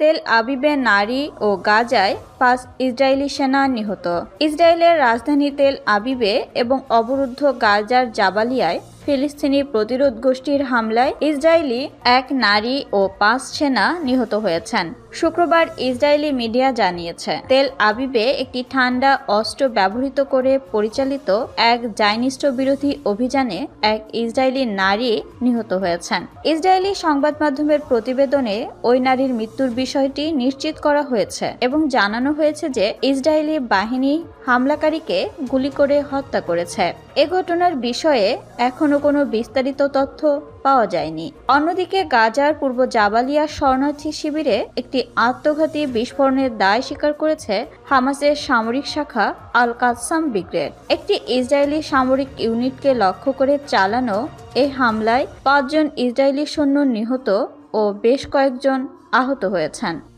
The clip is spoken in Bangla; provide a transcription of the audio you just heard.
তেল আবিবে নারী ও গাজায় পাঁচ ইসরায়েলি সেনা নিহত। ইসরায়েলের রাজধানী তেল আবিবে এবং অবরুদ্ধ গাজার জাবালিয়ায় ফিলিস্তিনি প্রতিরোধ গোষ্ঠীর হামলায় ইসরায়েলি এক নারী ও পাঁচ সেনা নিহত হয়েছেন। শুক্রবার ইসরায়েলি মিডিয়া জানিয়েছে, তেল আবিবে একটি ঠান্ডা অস্ত্র ব্যবহৃত করে পরিচালিত এক জাইনিস্ট বিরোধী অভিযানে এক ইসরায়েলি নারী নিহত হয়েছেন। ইসরায়েলি সংবাদ মাধ্যমের প্রতিবেদনে ওই নারীর মৃত্যুর বিষয়টি নিশ্চিত করা হয়েছে এবং জানানো হয়েছে যে ইসরায়েলি বাহিনী হামলাকারীকে গুলি করে হত্যা করেছে। এ ঘটনার বিষয়ে এখনও কোনো বিস্তারিত তথ্য পাওয়া যায়নি। অন্যদিকে গাজার পূর্ব জাবালিয়া শরণার্থী শিবিরে একটি আত্মঘাতী বিস্ফোরণের দায় স্বীকার করেছে হামাসের সামরিক শাখা আল কাসাম ব্রিগেড। একটি ইসরায়েলি সামরিক ইউনিটকে লক্ষ্য করে চালানো এই হামলায় পাঁচজন ইসরায়েলি সৈন্য নিহত ও বেশ কয়েকজন আহত হয়েছেন।